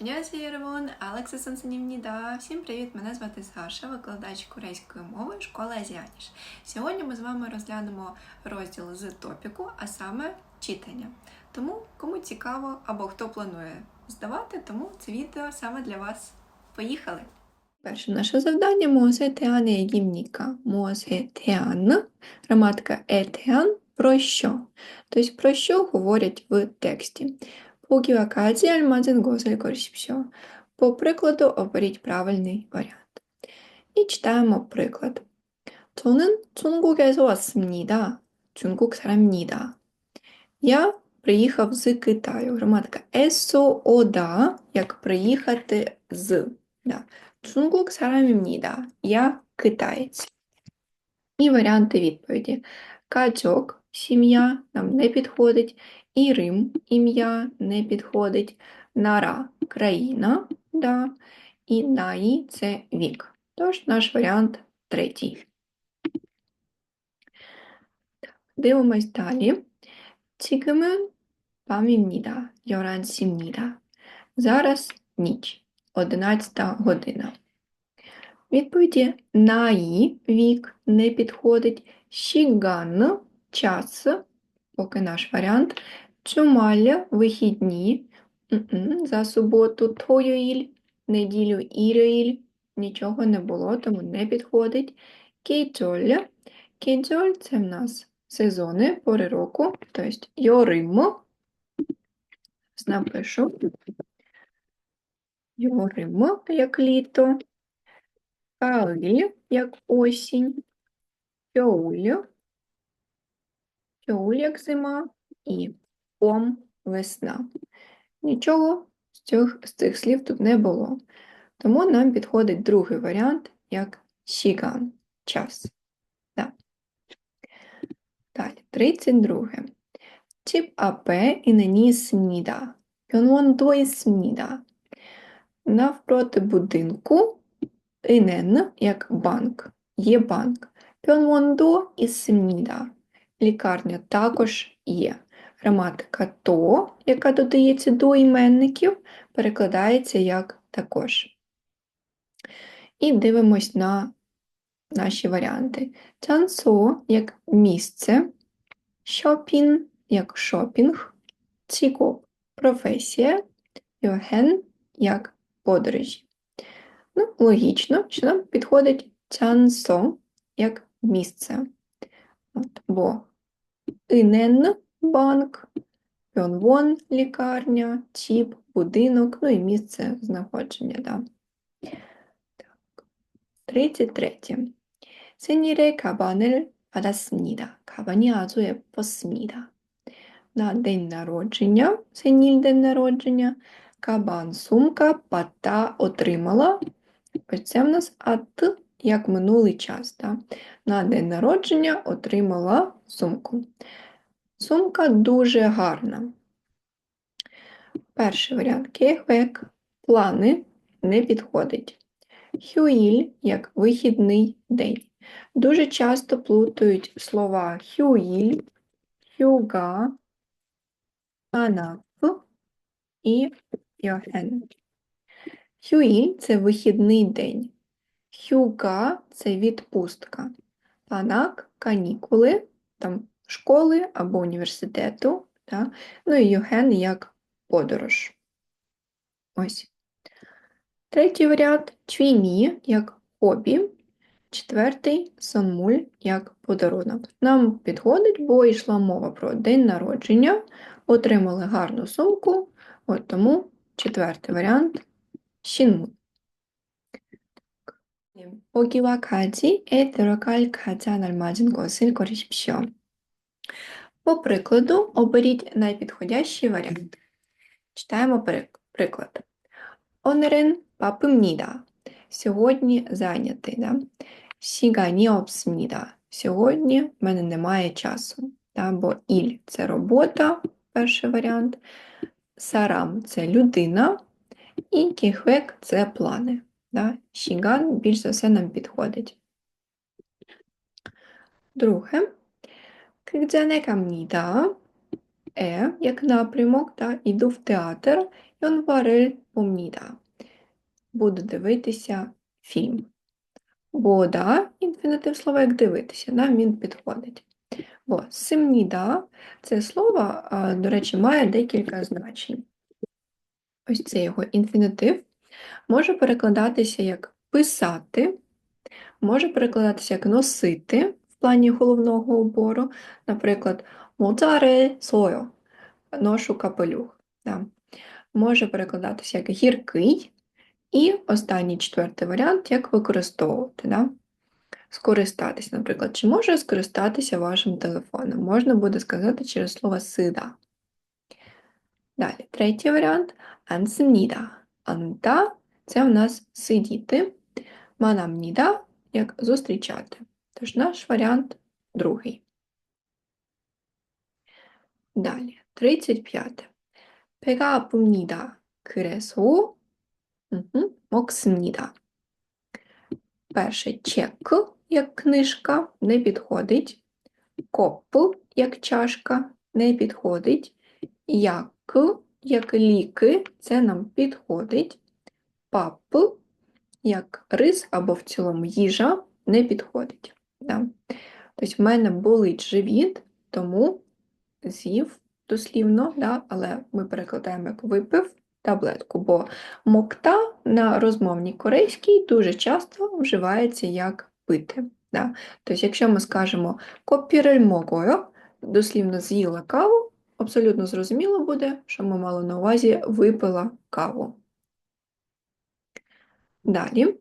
안녕하세요 여러분, Алекса Сансанівніда. Всім привіт! Мене звати Саша, викладач корейської мови школи Азіаніш. Сьогодні ми з вами розглянемо розділ з топіку, а саме читання. Тому, кому цікаво або хто планує здавати, тому це відео саме для вас. Поїхали! Перше наше завдання Моосетеан Єгімніка. Моосетеан, граматика етеан про що? Тобто про що говорять в тексті. 보기와 같이 알맞은 것을 고르십시오. По прикладу оберіть правильний варіант. І читаємо приклад. 저는 중국에서 왔습니다. 중국 사람입니다. Я приїхав з Китаю. Граматика 에서 오다, як приїхати з. Да. 중국 사람입니다. Я китаєць. І варіанти відповіді. Качок, сім'я, нам не підходить. І Рим, ім'я не підходить. Нара країна, да. і наї це вік. Тож наш варіант третій. Так, Дивимось далі. 지금은 밤입니다. 11시입니다. Зараз ніч, 11 година. Відповіді наї вік не підходить. Шіган час, поки наш варіант. Чумаля вихідні за суботу, тоюїль, неділю ірюїль, нічого не було, тому не підходить. Кейджоль. Кейджоль – це в нас сезони, пори року, тобто йорим. Напишу. Йорим, як літо. Кауль, як осінь. Фьоуль. Чауль як зима і ом весна. Нічого з цих, з цих слів тут не було. Тому нам підходить другий варіант як Сіган час. Да. Далі, 32. Чіп апе і на ній сміда. Пьонвондої сміда. Навпроти будинку інен як банк. Є банк. Пьонвондо і сміда. Лікарня також є. Граматика то, яка додається до іменників, перекладається як також. І дивимось на наші варіанти. Чансо як місце, шопін як шопінг, цікоп професія, йоген як подорожі. Ну, логічно, що нам підходить чансо як місце От, бо інен банк, пьонвон лікарня, чіп, будинок, ну і місце знаходження. Да. Так. 33. 생일에 가방을 받았습니다. 가방이 아주 예뻤습니다. На день народження, 생일 день народження, кабан, сумка, пата отримала. Ось це в нас ат, як минулий час. Да? На день народження отримала сумку. Сумка дуже гарна. Перший варіант кехвек, плани не підходить. Хюїль як вихідний день. Дуже часто плутають слова хюїль, хюга, анаф і йоген. Хюїль це вихідний день. Хюга це відпустка. Панак канікули, там школи або університету. Так? Ну і Йоген як подорож. Ось. Третій варіант чвімі як хобі. Четвертий сонмуль як подарунок. Нам підходить, бо йшла мова про день народження, отримали гарну сумку, от тому четвертий варіант 신 문. 보기와 가지에 들어갈 가장 알맞은 것을 고르십시오. По прикладу оберіть найпідходящий варіант. Читаємо прик- приклад. 오늘은 바쁩니다. Сьогодні зайнятий. Да? 시간이 없습니다. Сьогодні в мене немає часу. Да? Бо іль це робота, перший варіант. Сарам це людина. І кіхвек це плани. Да? Шіган більш за все нам підходить. Друге. камніда, Е, як напрямок, да? іду в театр, і он йонварель помніда. Буду дивитися фільм. Бо да, інфінітив слова як дивитися, нам він підходить. Бо симніда це слово, до речі, має декілька значень. Ось це його інфінітив може перекладатися як писати, може перекладатися як носити в плані головного убору, наприклад, моцаре сою, ношу капелюх. Да. Може перекладатися як гіркий, і останній четвертий варіант як використовувати. Да? Скористатися, наприклад, чи може скористатися вашим телефоном? Можна буде сказати через слово сида. Далі, третій варіант ансніда анта це в нас сидіти, манамніда як зустрічати. Тож наш варіант другий. Далі, 35. Пега апумніда кресо моксмніда. Перше чек як книжка не підходить. Коп як чашка не підходить. Як як ліки, це нам підходить. Пап, як рис або в цілому їжа, не підходить. Да? Тобто в мене болить живіт, тому з'їв дослівно, да? але ми перекладаємо як випив таблетку, бо мокта на розмовній корейській дуже часто вживається як пити. Да? Тобто, якщо ми скажемо копірель могою, дослівно з'їла каву, абсолютно зрозуміло буде, що ми мали на увазі випила каву. Далі.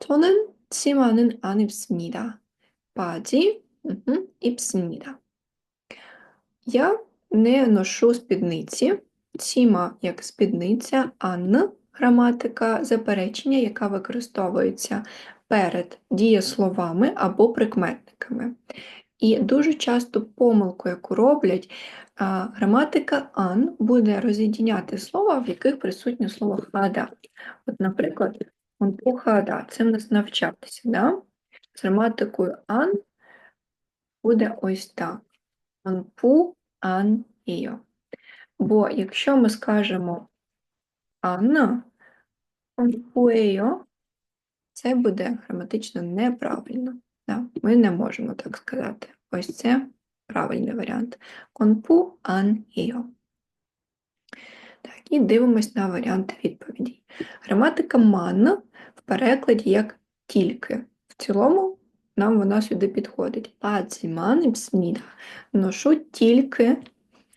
저는 치마는 안 입습니다. 바지 угу, 입습니다. Я не ношу спідниці. Ціма як спідниця, ан граматика заперечення, яка використовується перед дієсловами або прикметниками. І дуже часто помилку, яку роблять, граматика ан буде роз'єдняти слова, в яких присутнє слово хада. От, наприклад, хада це в нас навчатися. Да? З граматикою ан буде ось так. Онпу ан іо. Бо якщо ми скажемо Анна, онпуейо, це буде граматично неправильно. Да? Ми не можемо так сказати. Ось це правильний варіант. Конпу ан іо. Так, і дивимось на варіанти відповіді. Граматика ман в перекладі як тільки. В цілому нам вона сюди підходить. Паціман псміда. Ношу тільки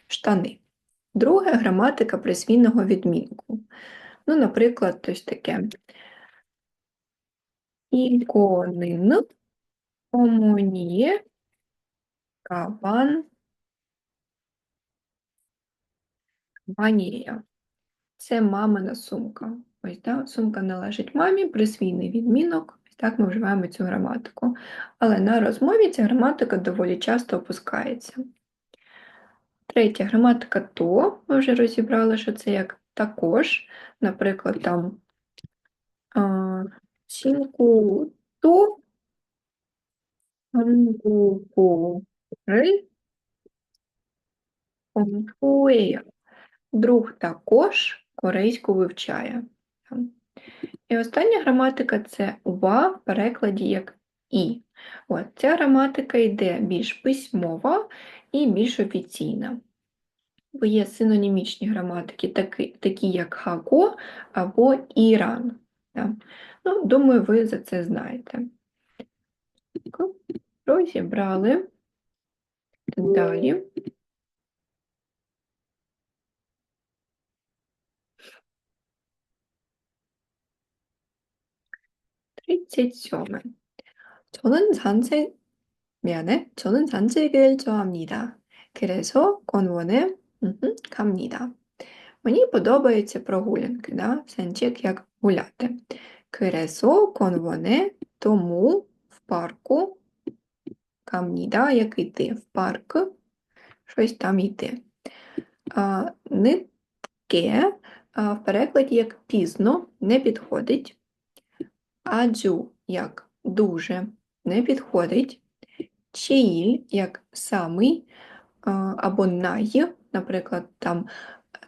штани. Друге граматика присвійного відмінку. Ну, наприклад, ось таке. Іконин, каванія. Це мамина сумка. Ось так, сумка належить мамі, присвійний відмінок. Ось так ми вживаємо цю граматику. Але на розмові ця граматика доволі часто опускається. Третя граматика то, ми вже розібрали, що це як також, наприклад, там сінку то, Друг також корейську вивчає. І остання граматика це ува в перекладі як і. От, Ця граматика йде більш письмова і більш офіційна. Бо є синонімічні граматики, такі, такі як хаго або Іран. Ну, Думаю, ви за це знаєте. Розібрали. Далі. Тридцять сьоме. 저는 산책, 미안해. 저는 산책을 좋아합니다. 그래서 конвоне 갑니다. Мені подобаються прогулянки, да? Санчек як гуляти. 그래서 конвоне, тому в парку камніда, як йти в парк, щось там йти. А, Нитке а, в перекладі як пізно не підходить. Аджу як дуже не підходить. Чиїль як самий а, або най, наприклад, там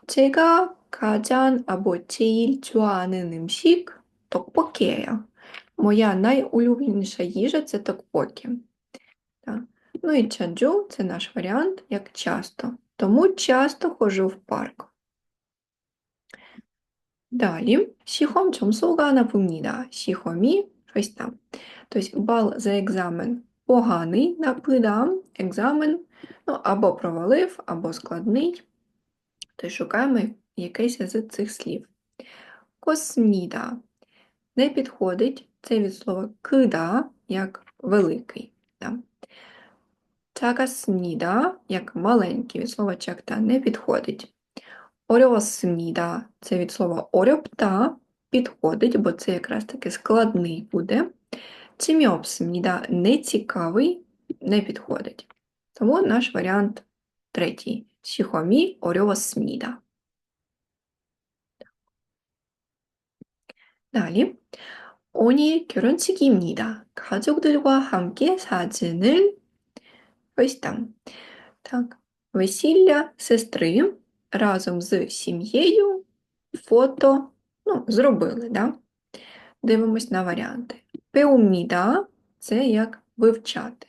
제가 가장 або 제일 좋아하는 음식 떡볶이예요. Моя найулюбленіша їжа це токпокі. Ну і чаджу це наш варіант як часто. Тому часто ходжу в парк. Далі сіхом чомсуга напомніда. Сіхомі щось там. Тобто бал за екзамен поганий на напидам, екзамен ну, або провалив, або складний. Тобто шукаємо якесь з цих слів. Косміда не підходить це від слова кида як великий. Там. 작았습니다, як маленький, від слова чакта не підходить. 어려웠습니다, це від слова 어렵다, підходить, бо це якраз таки складний буде. 재미없습니다, нецікавий, не підходить. Тому наш варіант третій. 시험이 어려웠습니다. далі. 오늘 결혼식입니다. 가족들과 함께 사진을 Ось там. Так. Весілля сестри разом з сім'єю фото ну, зробили. Да? Дивимось на варіанти. Пеуміда це як вивчати.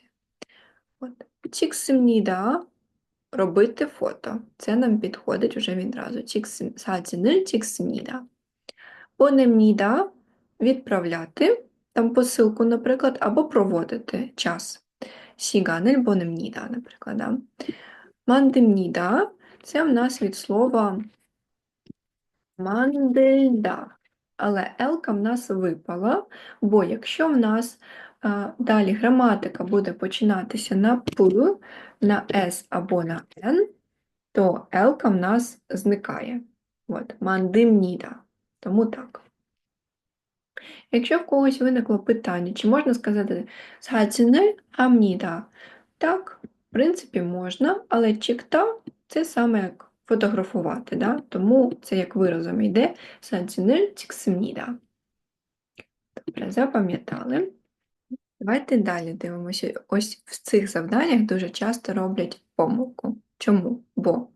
От. Чіксимніда робити фото. Це нам підходить вже відразу. Садзіни. Понемніда відправляти, там посилку, наприклад, або проводити час. Сіганель бонемніда, наприклад. Да? Мандемніда це в нас від слова мандельда. Але елка в нас випала, бо якщо в нас а, далі граматика буде починатися на П, на С або на Н, то елка в нас зникає. От, мандимніда. Тому так. Якщо в когось виникло питання, чи можна сказати згадзіне амніда? Так, в принципі, можна, але чікта це саме як фотографувати, да? тому це як виразом йде санцінель ціксимніда. Добре, запам'ятали. Давайте далі дивимося. Ось в цих завданнях дуже часто роблять помилку. Чому? Бо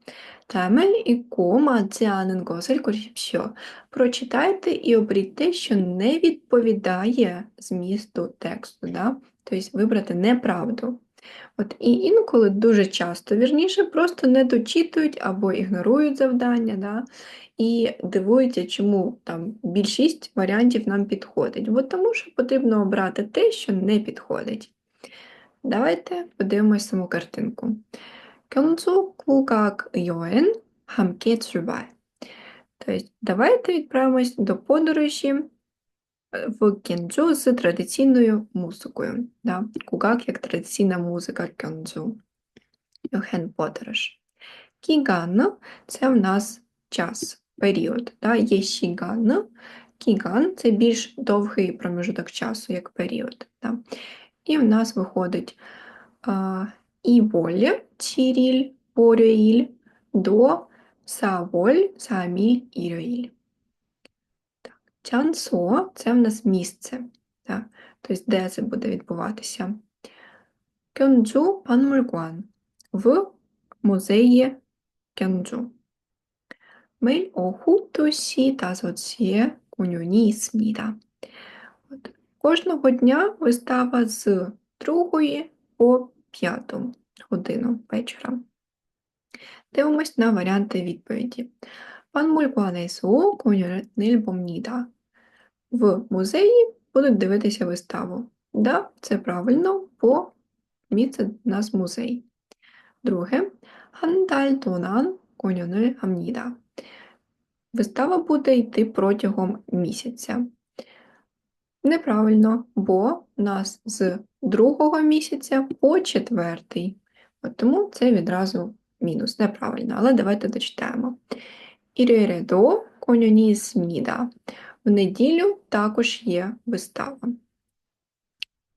Темель і кома дзянен гозель коріпсьо. Прочитайте і обріть те, що не відповідає змісту тексту. Да? Тобто вибрати неправду. От, І інколи дуже часто, вірніше, просто не дочитують або ігнорують завдання, да? і дивуються, чому там більшість варіантів нам підходить. Бо тому що потрібно обрати те, що не підходить. Давайте подивимось саму картинку. 경주 국악 여행 함께 출발. Тобто, давайте відправимось до подорожі в Кенджу з традиційною музикою. Да? Кугак як традиційна музика Кенджу. Йохен подорож. Кіган це в нас час, період. Да? Є Шіган. Кіган це більш довгий промежуток часу, як період. Да? І в нас виходить а, 이월 7일 월요일 до 4월 3일 일요일. Так. Чансо це в нас місце. Так. Тобто, де це буде відбуватися? Кьонджу панмульгуан в музеї Кьонджу. 매일 오후 2시, 5시에 공연이 있습니다. От. Кожного дня вистава з 2 по п'яту годину вечора. Дивимось на варіанти відповіді. Пан Мулькуанесу конюрниль бомніда. В музеї будуть дивитися виставу. Да, це правильно, бо місце у нас музей. Друге, хандаль тонан конюниль гамніда. Вистава буде йти протягом місяця. Неправильно, бо нас з другого місяця по четвертий. От Тому це відразу мінус. Неправильно, але давайте дочитаємо. Іреридо конюніс міда. В неділю також є вистава.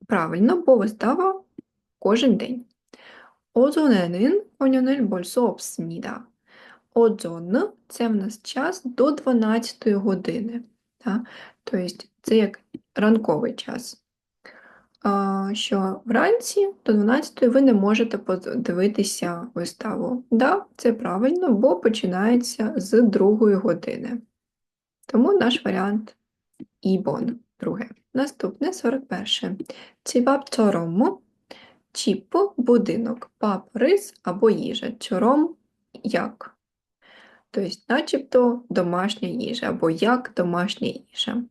Правильно, бо вистава кожен день. Озоненин конюнель больсопс міда. Одзон це в нас час до 12 години. Тобто це як ранковий час. що вранці до 12 ви не можете подивитися виставу. Да, це правильно, бо починається з другої години. Тому наш варіант Ібон. Друге. Наступне 41. Цібабчорому чіп будинок, пап рис або їжа. Чором як. Тобто, начебто домашня їжа або як домашня їжа.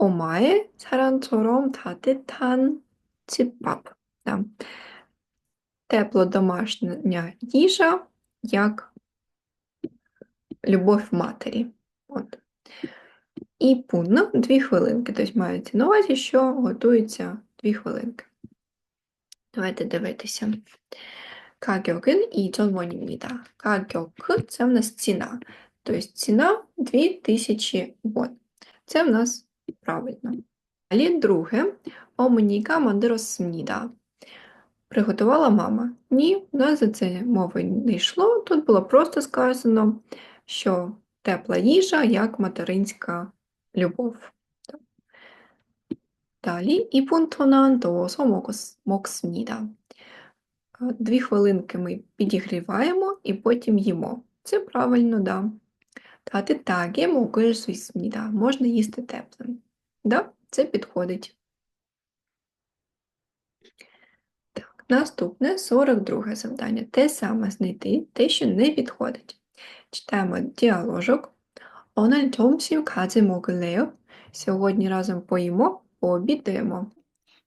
엄마의 사랑처럼 따뜻한 집밥. Да. Тепло домашня їжа, як любов матері. От. І пун дві хвилинки. Тобто мається на увазі, що готується дві хвилинки. Давайте дивитися. 가격은 2,000원입니다. 가격 – це в нас ціна. Тобто ціна 2000 вон. Це в нас Правильно. Далі друге омніка мандиросмніда. Приготувала мама. Ні, у нас за це мови не йшло. Тут було просто сказано, що тепла їжа як материнська любов. Далі і пункт мокс моксмніда. Дві хвилинки ми підігріваємо і потім їмо. Це правильно, да 따뜻하게 먹을 수 있습니다. Можна їсти теплим. Да, це підходить. Так, наступне 42 завдання. Те саме знайти, те, що не підходить. Читаємо діаложок. 오늘 점심 같이 먹을래요? Сьогодні разом поїмо, пообідаємо.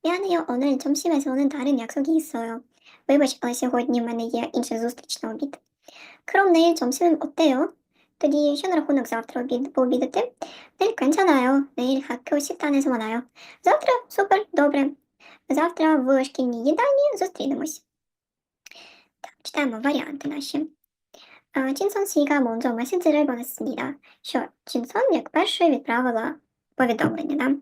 미안해요. 오늘 점심에서는 다른 약속이 있어요. вибач, але сьогодні в мене є інша зустріч на обід. 그럼 내일 점심은 어때요? Тоді що на рахунок завтра обід пообідати? Нель канцанао, нель хакео не звонаю. Завтра супер, добре. Завтра в шкільній їдальні зустрінемось. Так, читаємо варіанти наші. Чінсон Сіга Монзо месенджери Бонесніда, що Чінсон як першою відправила повідомлення. Да?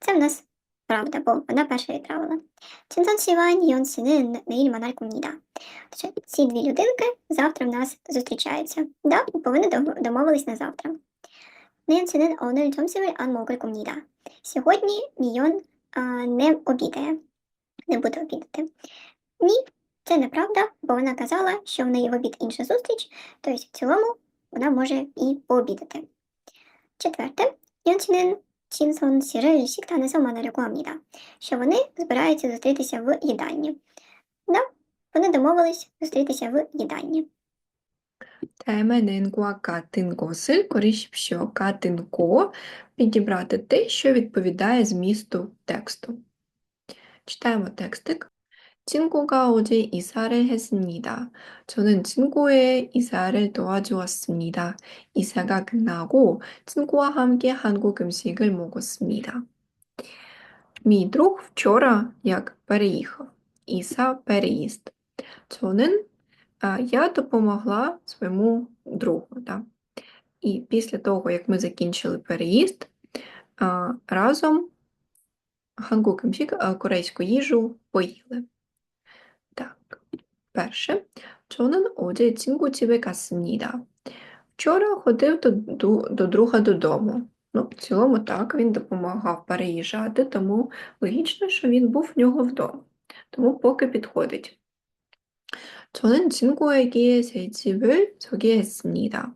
Це в нас Правда, бо вона перша відправила. Цінсон Сівань Йон Синин Неїль ці дві людинки завтра в нас зустрічаються. Да, повинні домовились на завтра. Неїн Синин Онель Джомсівель Ан Моголь Кумніда. Сьогодні Мійон не обідає, не буде обідати. Ні, це неправда, бо вона казала, що в неї в обід інша зустріч, тобто в цілому вона може і пообідати. Четверте, Йон Сінин 씨를 식단에서 만나려고 합니다. Що вони збираються зустрітися в їдальні. Да, вони домовились зустрітися в їдальні. 닮은과 같은 것을 고르십시오. 같은 거 підібрати те, що відповідає змісту тексту. читаємо текстик. 친구가 어제 이사를 했습니다. 저는 친구의 이사를 도와주었습니다. 이사가 끝나고 친구와 함께 한국 음식을 먹었습니다. Мій друг вчора як переїхав. Іса переїзд. 저는 а, я допомогла своєму другу. Да? І після того, як ми закінчили переїзд, а, разом хангук корейську їжу поїли. Так, перше. 저는 어제 친구 집에 갔습니다. Вчора ходив до, до, до друга додому. Ну, в цілому так, він допомагав переїжджати, тому логічно, що він був в нього вдома. Тому поки підходить. 저는 친구에게 제 집을 소개했습니다.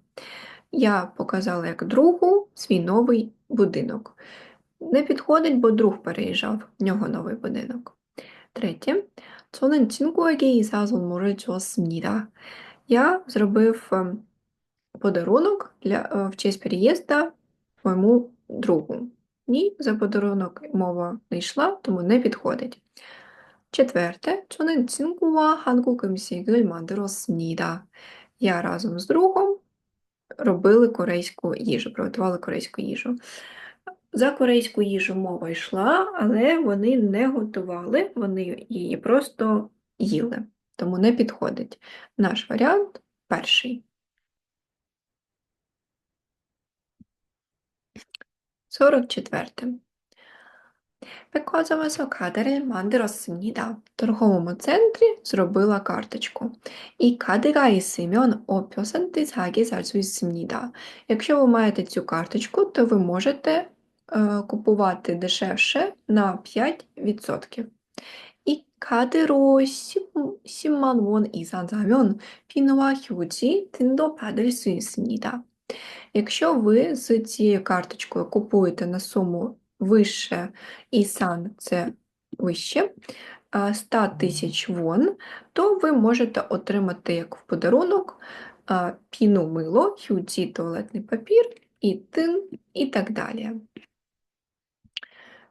Я показала як другу свій новий будинок. Не підходить, бо друг переїжджав, в нього новий будинок. Третє. 저는 친구에게 이사 선물을 주었습니다. Я зробив подарунок для, в честь переїзду моєму другу. Ні, за подарунок мова не йшла, тому не підходить. четверте, 저는 친구와 한국 음식을 만들었습니다. Я разом з другом робили корейську їжу, приготували корейську їжу. За корейську їжу мова йшла, але вони не готували, вони її просто їли, тому не підходить. Наш варіант перший. 44. Пекозамесо кадерель мандеросмніда. В торговому центрі зробила карточку. І кадега і сим'ян опьосанти загі зальсуй смніда. Якщо ви маєте цю карточку, то ви можете купувати дешевше на 5%. 이 카드로 10, 10만 원 이상 사면 피노와 휴지 등도 받을 수 있습니다. Якщо ви з цією карточкою купуєте на суму вище і сан це вище а, 100 тисяч вон, то ви можете отримати як в подарунок а, піну мило, хюджі туалетний папір, і тин, і так далі.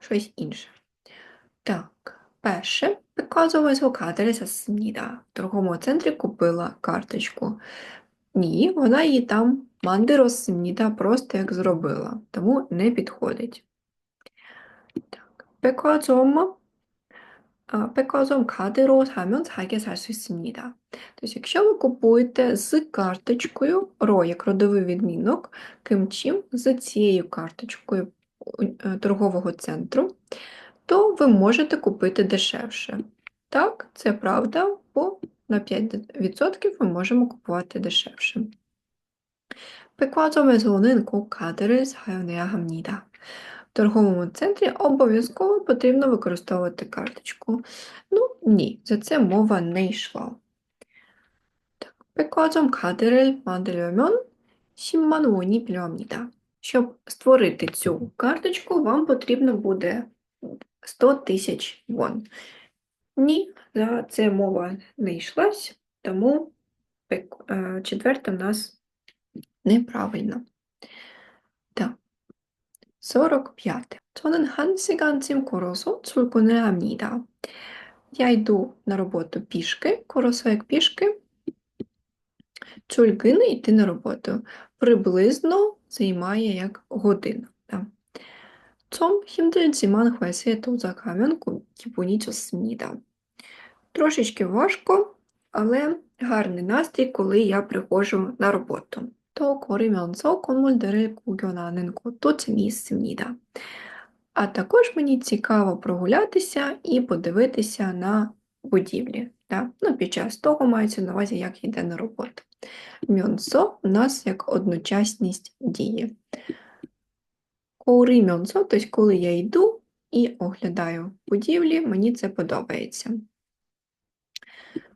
Щось інше. Так, перше, показуваю 카드를 샀습니다. В торговому центрі купила карточку. Ні, вона її там 만들었습니다, просто як зробила, тому не підходить. Так, 백화점, 아, 백화점 카드로 사면 싸게 살 수 있습니다. Тобто, якщо ви купуєте з карточкою ро, як родовий відмінок, кимчим з цією карточкою е, торгового центру, то ви можете купити дешевше. Так, це правда, бо на 5% ми можемо купувати дешевше. 백화점에서는 꼭 카드를 사용해야 합니다. В торговому центрі обов'язково потрібно використовувати карточку. Ну, ні, за це мова не йшла. Так, 백화점 카드를 만들려면 10만 원이 필요합니다. Щоб створити цю карточку, вам потрібно буде 100 тисяч вон. Ні, за це мова не йшлась, тому пек- е, четверте в нас неправильно. Так. 45. 저는 한 시간쯤 걸어서 출근을 합니다. Я йду на роботу пішки, колосо як пішки. Чульгин йти на роботу. Приблизно займає як годину. Да. 좀 힘들지만 회사에 도착하면 고- 기분이 좋습니다. Трошечки важко, але гарний настрій, коли я приходжу на роботу. 또 걸으면서 건물들을 구경하는 것도 재미있습니다. А також мені цікаво прогулятися і подивитися на будівлі. Да? Ну, під час того мається на увазі, як йде на роботу. Мьонсо у нас як одночасність діє. Коури мьонсо, тобто коли я йду і оглядаю будівлі, мені це подобається.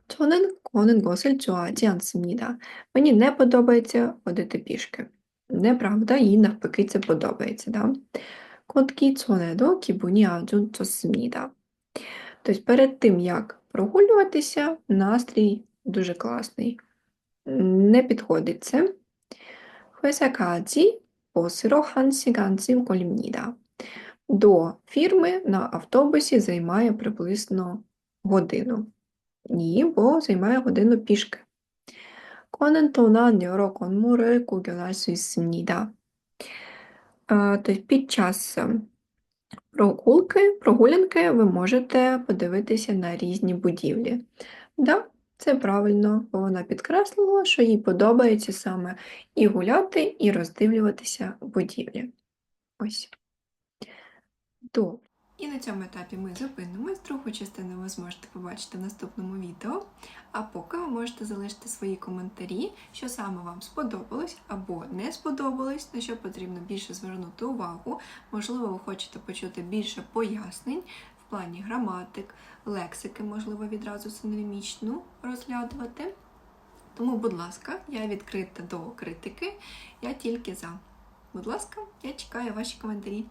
Чонен конен госель чуа сімніда. Мені не подобається ходити пішки. Неправда, їй навпаки, це подобається. Да? Коткі цонедо кібуні авджун цосмніда. Тобто перед тим, як прогулюватися, настрій дуже класний Не підходить це. 회사까지 버스로 1시간쯤 걸립니다. До фірми на автобусі займає приблизно годину. Ні, бо займає годину пішки. 거는 동안 여러 건물을 구경할 수 있습니다. А, Тобто під час е, прогулки, прогулянки ви можете подивитися на різні будівлі. Да, це правильно, бо вона підкреслила, що їй подобається саме і гуляти, і роздивлюватися будівлі. Ось. Добре. І на цьому етапі ми зупинимось. Другу частину ви зможете побачити в наступному відео. А поки ви можете залишити свої коментарі, що саме вам сподобалось або не сподобалось, на що потрібно більше звернути увагу. Можливо, ви хочете почути більше пояснень плані граматик, лексики, можливо, відразу синонімічну розглядувати. Тому, будь ласка, я відкрита до критики, я тільки за. Будь ласка, я чекаю ваші коментарі.